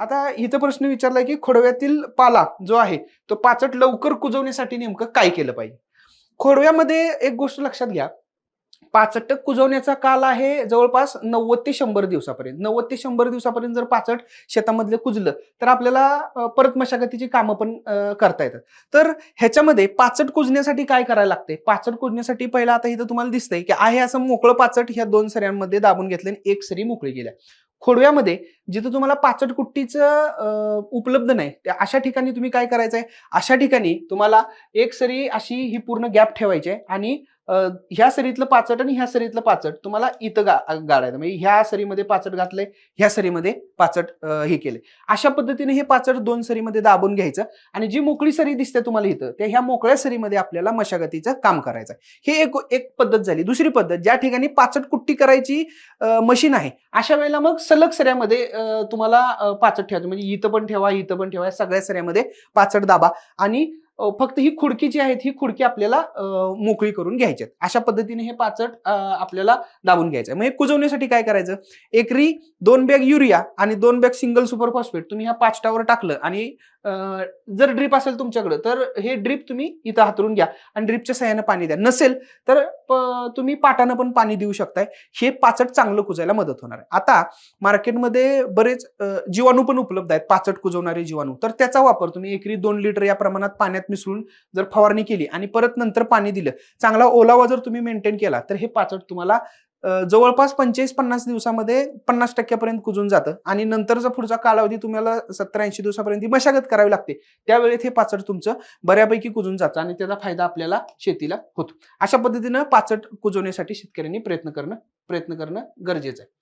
आता इथं प्रश्न विचारलाय की खोडव्यातील पाला जो आहे तो पाचट लवकर कुजवण्यासाठी नेमकं काय केलं पाहिजे? खोडव्यामध्ये एक गोष्ट लक्षात घ्या. पाचट कुजवण्याचा काल आहे जवळपास नव्वद ते शंभर दिवसापर्यंत. नव्वद ते शंभर दिवसापर्यंत जर पाचट शेतामधलं कुजलं तर आपल्याला परत मशागतीची कामं पण करता येतात. तर ह्याच्यामध्ये पाचट कुजण्यासाठी काय करायला लागते पाचट कुजण्यासाठी पहिला आता इथं तुम्हाला दिसतंय की आहे असं मोकळं पाचट ह्या दोन सऱ्यांमध्ये दाबून घेतलं आणि एक सरी मोकळी गेल्या खोडव्यामध्ये जिथं तुम्हाला पाचट कुट्टीचं उपलब्ध नाही. त्या अशा ठिकाणी तुम्ही काय करायचं आहे अशा ठिकाणी तुम्हाला एक सरी अशी ही पूर्ण गॅप ठेवायची आहे आणि ह्या सरीतलं पाचट आणि ह्या सरीतलं पाचट. तुम्हाला इथं गा गाडायचं. म्हणजे ह्या सरीमध्ये पाचट घातलंय ह्या सरीमध्ये पाचट हे केले अशा पद्धतीने हे पाचट दोन सरीमध्ये दाबून घ्यायचं आणि जी मोकळी सरी दिसते तुम्हाला इथं त्या ह्या मोकळ्या सरीमध्ये आपल्याला मशागतीचं काम करायचं हे एक एक पद्धत झाली. दुसरी पद्धत ज्या ठिकाणी पाचट कुट्टी करायची मशीन आहे अशा वेळेला मग सलग सऱ्यामध्ये तुम्हाला पाचट ठेवायचं. म्हणजे इथं पण ठेवा इथं पण ठेवा सगळ्या सऱ्यामध्ये पाचट दाबा आणि फक्त ही खुडकी जी आहेत ही खुडकी आपल्याला मोकळी करून घ्यायची अशा पद्धतीने हे पाचट आपल्याला दाबून घ्यायचं आहे. मग हे कुजवण्यासाठी काय करायचं एकरी दोन बॅग युरिया आणि दोन बॅग सिंगल सुपर फॉस्फेट तुम्ही ह्या पाचटावर टाकलं आणि जर ड्रीप असेल तुमच्याकडे तर हे ड्रीप तुम्ही इथं हातरून घ्या. आणि ड्रीपच्या सहाय्यानं पाणी द्या. नसेल तर तुम्ही पाटानं पण पाणी देऊ शकताय. हे पाचट चांगलं कुजायला मदत होणार आहे. आता मार्केटमध्ये बरेच जीवाणू पण उपलब्ध आहेत. पाचट कुजवणारे जीवाणू. तर त्याचा वापर तुम्ही एकरी दोन लिटर या प्रमाणात पाण्यात मिसळून जर फवारणी केली आणि परत नंतर पाणी दिलं चांगला ओलावा जर तुम्ही मेंटेन केला तर हे पाचट तुम्हाला जवळपास पंचेचाळीस पन्नास दिवसामध्ये पन्नास टक्क्यापर्यंत कुजून जातं. आणि नंतरचा पुढचा कालावधी तुम्हाला सत्तर ऐंशी दिवसापर्यंत मशागत करावी लागते. त्यावेळेत हे पाचट तुमचं बऱ्यापैकी कुजून जातं आणि त्याचा फायदा आपल्याला शेतीला होतो. अशा पद्धतीनं पाचट कुजवण्यासाठी शेतकऱ्यांनी प्रयत्न करणं प्रयत्न करणं गरजेचं आहे.